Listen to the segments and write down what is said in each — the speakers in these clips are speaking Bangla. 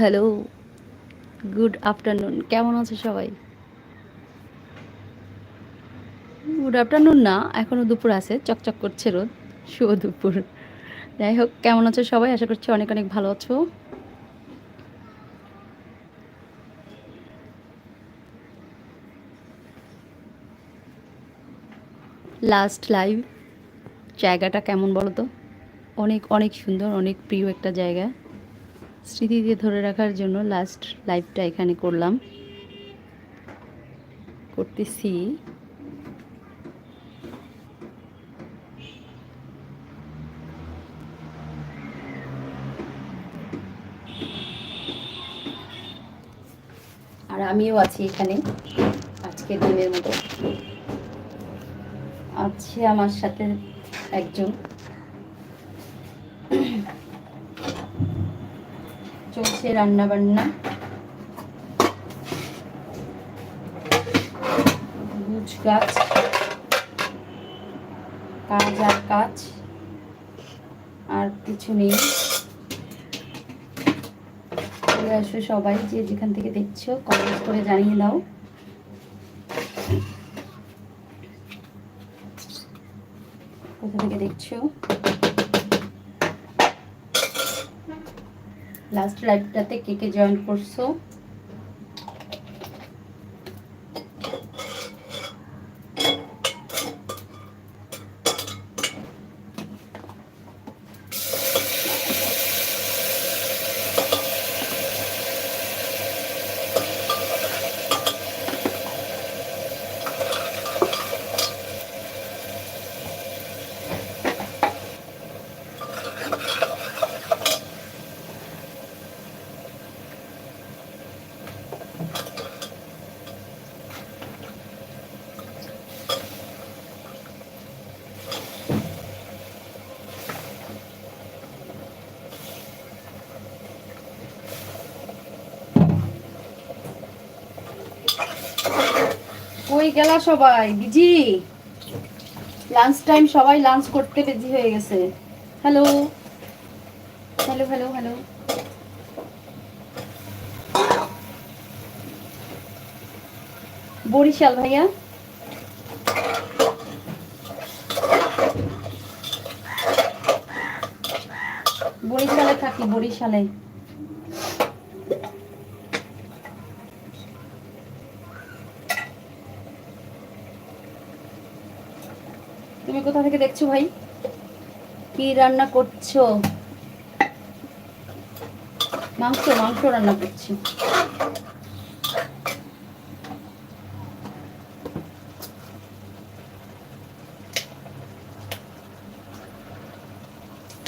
হ্যালো, গুড আফটারনুন, কেমন আছে সবাই? গুড আফটারনুন না এখনও দুপুর আছে, চকচক করছে রোদ, শুভ দুপুর। যাই হোক, কেমন আছো সবাই? আশা করছি অনেক অনেক ভালো আছো। লাস্ট লাইভ জায়গাটা কেমন বলো তো? অনেক অনেক সুন্দর, অনেক প্রিয় একটা জায়গা। স্মৃতিতে ধরে রাখার জন্য লাস্ট লাইভটা এখানে করলাম। করতেছি। আর আমিও আছি এখানে আজকে দিনের মতো। আছে আমার সাথে একজন। চলছে রান্না বান্না। গুছ গাছ। কাজ আর কাজ। আর কিছু নেই। চলে আসো সবাই, যে যেখান থেকে দেখছ কমেন্ট করে জানিয়ে দাও। কোথা থেকে দেখছ? লাস্ট লাইভটাতে কে কে জয়েন করছ? কই গেলা সবাই, বিজি? লাঞ্চ টাইম সবাই লাঞ্চ করতে বিজি হয়ে গেছে। Hello hello hello hello Barishal ভাইয়া? বরিশালে থাকি, বরিশালে। তুমি কোথা থেকে দেখছ ভাই? কি রান্না করছ? মাংস মাংস রান্না করছি।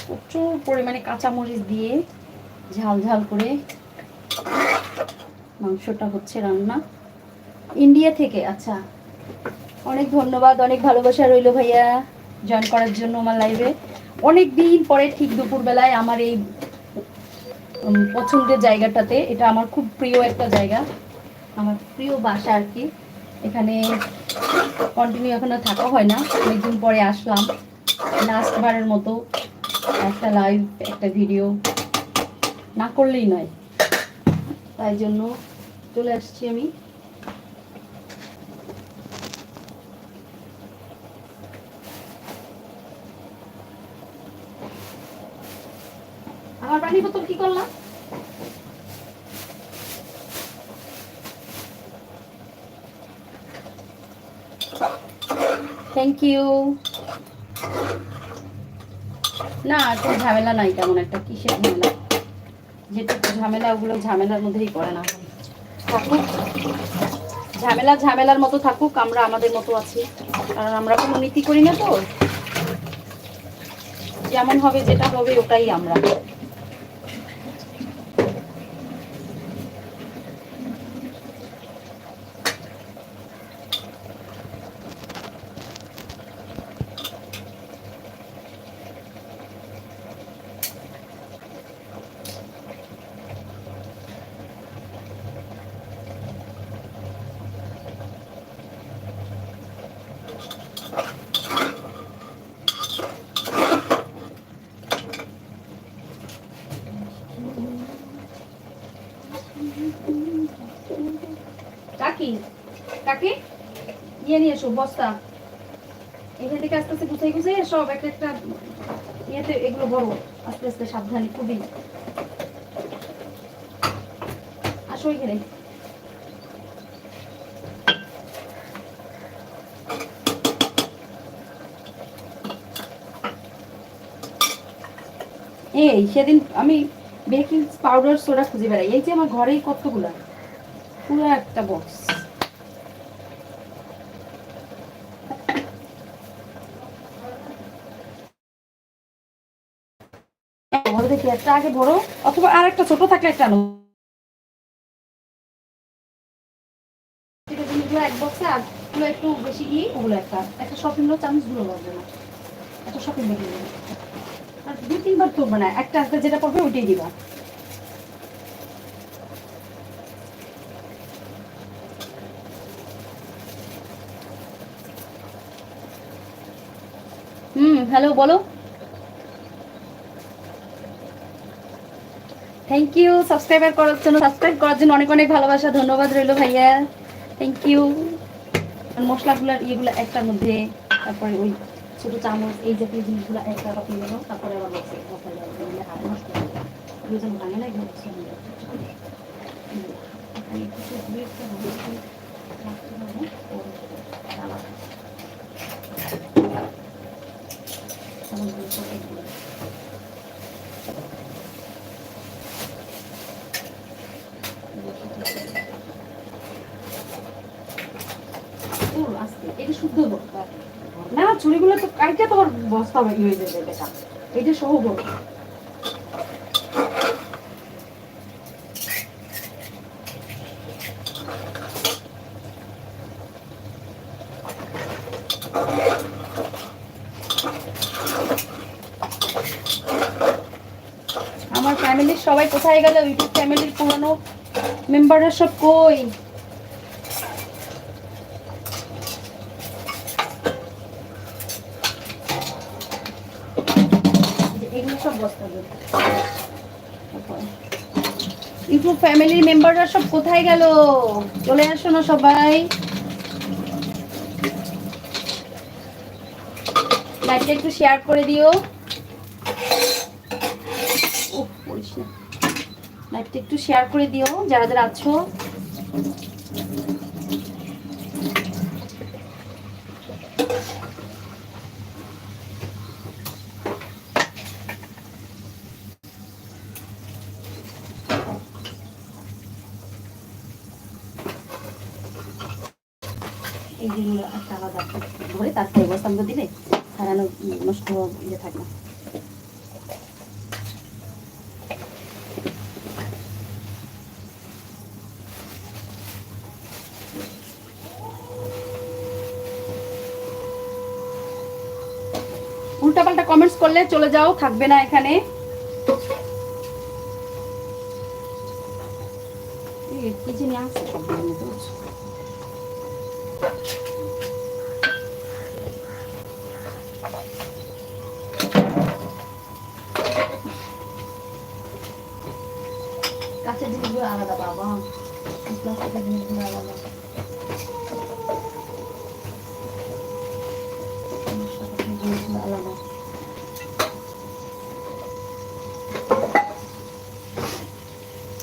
প্রচুর পরিমাণে কাঁচামরিচ দিয়ে ঝাল ঝাল করে মাংসটা হচ্ছে রান্না। ইন্ডিয়া থেকে আচ্ছা। অনেক ধন্যবাদ, অনেক ভালোবাসা রইল ভাইয়া জয়েন করার জন্য আমার লাইভে অনেক দিন পরে ঠিক দুপুরবেলায় আমার এই পছন্দের জায়গাটাতে, এটা আমার খুব প্রিয় একটা জায়গা, আমার প্রিয় বাসা আর কি। এখানে কন্টিনিউ এখন থাকা হয় না, অনেকদিন পরে আসলাম। লাস্ট বারের মতো একটা লাইভ একটা ভিডিও না করলেই নয়। তাই জন্য চলে আসছি আমি। বোতল কি করলাম? থ্যাংক ইউ না কোনো ঝামেলা নাই তেমন একটা কিসের ঝামেলা? যেটুকু ঝামেলা, ওগুলো ঝামেলার মধ্যেই পড়ে না। থাকুক। ঝামেলা ঝামেলার মতো থাকুক, আমরা আমাদের মতো আছি। কারণ আমরা কোনো নীতি করি না তো। যেমন হবে, যেটা হবে, ওটাই আমরা। নিয়ে নিয়ে এসো, বস্তা। এখান থেকে আস্তে আস্তে গুছাই গুছাই সব একটা ইয়েতে এগুলো বড়। আস্তে আস্তে সাবধানে, খুবই। আসো এখানে। এই, সেদিন আমি বেকিং পাউডার, সোডা খুঁজে বেড়াই। এই যে আমার ঘরেই কতগুলা। পুরো একটা বক্স বড় দেখি একটা আগে বড়? অথবা আর একটা ছোট থাকলে একটা একটু বেশি ই, ওগুলো একটা। একটা শপিং লো চামচ লাগবে না একটা শপিং ব্যাগ নিয়ে আর দুই, তিনবার তুলবে না একটা একটা যেটা দিবা। হুম হ্যালো বলো। থ্যাংক ইউ সাবস্ক্রাইবার করার জন্য সাবস্ক্রাইব করার জন্য অনেক অনেক ভালোবাসা, ধন্যবাদ রইল ভাইয়া। থ্যাংক ইউ মশলাগুলোর ইয়েগুলো একটার মধ্যে, তারপরে ওই ছোটো চামচ, এই জাতীয় জিনিসগুলো একটা রকম তারপরে আবার যেন ভাঙে না বক্সের মধ্যে হুম। এখানে কিছু দুই একটা হবে, একটু রাখতে হবে, ওর আলাদা। চামচগুলো সব এগুলো। ও, আস্তে, এটা শুদ্ধ। না তো তোমার বস্তা হয়ে যাবে বেটা। এটা সহ আমার ফ্যামিলির সবাই কোথায় গেল? ইউটিউব ফ্যামিলির পুরনো মেম্বাররা সব কই এগুলো সব বস্তা ইউটিউব ফ্যামিলির মেম্বাররা সব কোথায় গেল? চলে আসো না সবাই। লাইভটা একটু শেয়ার করে দিও। লাইভটা একটু শেয়ার করে দিও, যারা যারা আছো। যেগুলো একটা দিলে নষ্ট ইয়ে থাকে না উল্টাপাল্টা কমেন্টস করলে চলে যাও, থাকবে না এখানে। কি জানি সবগুলোর মধ্যে বুঝছ? কাঁচের জিনিসগুলো আলাদা বাবা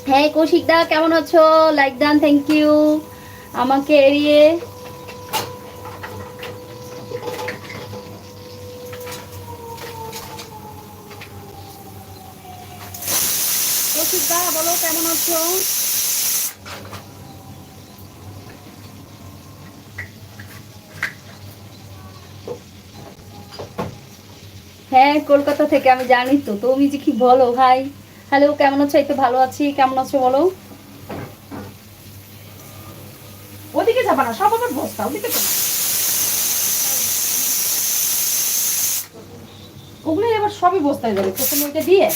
হ্যাঁ কৌশিক দা, কেমন আছো? লাইক দান থ্যাংক ইউ আমাকে এড়িয়ে। কৌশিক দা, বলো, কেমন আছো হ্যাঁ কলকাতা থেকে, আমি জানি তো। তুমি যে কি বলো ভাই? হ্যালো, কেমন আছো? এই তো ভালো আছি। কেমন আছো বলো? ওদিকে যাবা না, সব আমার বস্তা, ওদিকে ওগুলো এবার সবই বস্তায় যাবে, প্রথমে দিয়ে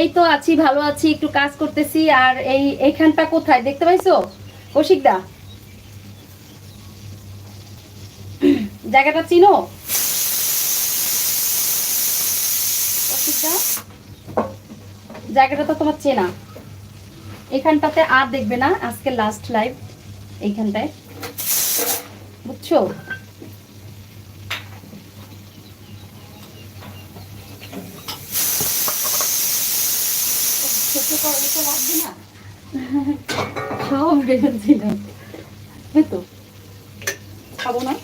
এই তো আছি, ভালো আছি, একটু কাজ করতেছি। আর এই এইখানটা কোথায়? দেখতে পাইছো? কৌশিকদা জায়গাটা চিনো? জায়গাটা তো তোমার চেনা। এখানটাতে আর দেখবে না, আজকে লাস্ট লাইভ এইখানটায়। বুঝছ ছোট না সব রেখেছিলাম তো। খাব না?